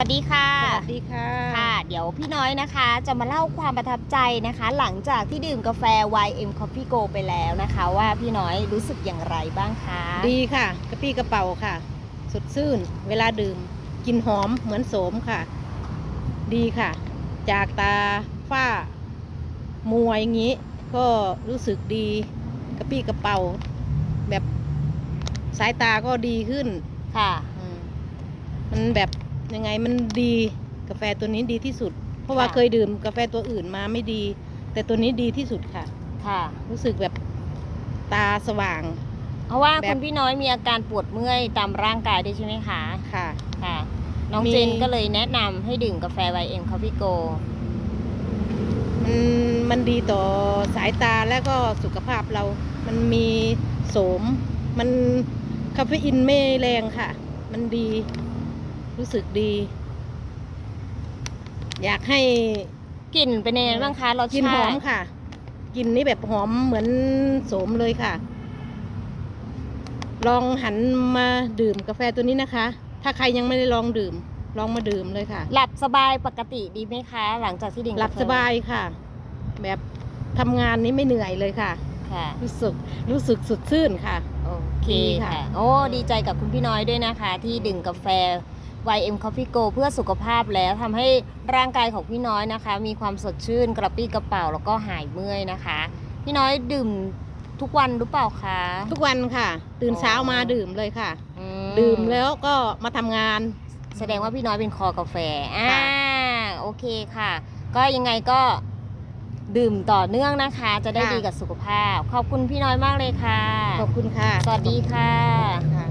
สวัสดีค่ะสวัสดีค่ะ ค่ะ เดี๋ยวพี่น้อยนะคะจะมาเล่าความประทับใจนะคะ หลังจากที่ดื่มกาแฟ YM Coffee Go ไปแล้วนะคะ ว่าพี่น้อยรู้สึกอย่างไรบ้างคะดีค่ะ กระปี้กระเป๋าค่ะ สดชื่น เวลาดื่มกลินหอมเหมือนโสมค่ะ ดีค่ะ จากตาฝ้ามัวอย่างนี้ ก็รู้สึกดีกระปี้กระเป๋า แบบสายตาก็ดีขึ้นค่ะอืมมันแบบ ยังไงมันดีกาแฟตัวนี้ดีที่สุด เพราะว่าค่ะ เคยดื่มกาแฟตัวอื่นมาไม่ดี แต่ตัวนี้ดีที่สุดค่ะ ค่ะ รู้สึกแบบตาสว่าง เพราะว่าแบบ คุณพี่น้อยมีอาการปวดเมื่อยตามร่างกายด้วยใช่ไหมคะค่ะ ค่ะ น้องมี เจนก็เลยแนะนำให้ดื่มกาแฟ YM Coffee Go มันมันดีต่อสายตาและก็สุขภาพเรา มันมีโสม มันคาเฟอีนไม่แรงค่ะ มันดี รู้สึกดี อยากให้กลิ่นเป็นยังไงบ้างคะรสชาติกินหอมค่ะกินนี่แบบหอมเหมือนโสมเลยค่ะ ลองหันมาดื่มกาแฟตัวนี้นะคะ ถ้าใครยังไม่ได้ลองดื่ม ลองมาดื่มเลยค่ะ หลับสบายปกติดีไหมคะ หลังจากที่ดื่มหลับกาแฟสบายค่ะ แบบทำงานนี้ไม่เหนื่อยเลยค่ะ ค่ะ รู้สึกรู้สึกสดชื่นค่ะ โอเคดีค่ะ ค่ะ โอ้ ดีใจกับคุณพี่น้อยด้วยนะคะ ที่ดื่มกาแฟ YM Coffee Go เพื่อสุขภาพแล้วทำให้ร่างกายของพี่น้อยนะคะ มีความสดชื่นกระปรี้กระเป๋าแล้วก็หายเมื่อยนะคะ พี่น้อยดื่มทุกวันหรือเปล่าคะทุกวันค่ะ ตื่นเช้ามาดื่มเลยค่ะ อืดื่มแล้วก็มาทำงาน แสดงว่าพี่น้อยเป็นคอกาแฟอ่าค่ะ โอเคค่ะ ก็ยังไงก็ดื่มต่อเนื่องนะคะ จะได้ค่ะดีกับสุขภาพ ขอบคุณพี่น้อยมากเลยค่ะ ขอบคุณค่ะสวัสดีค่ะ ค่ะ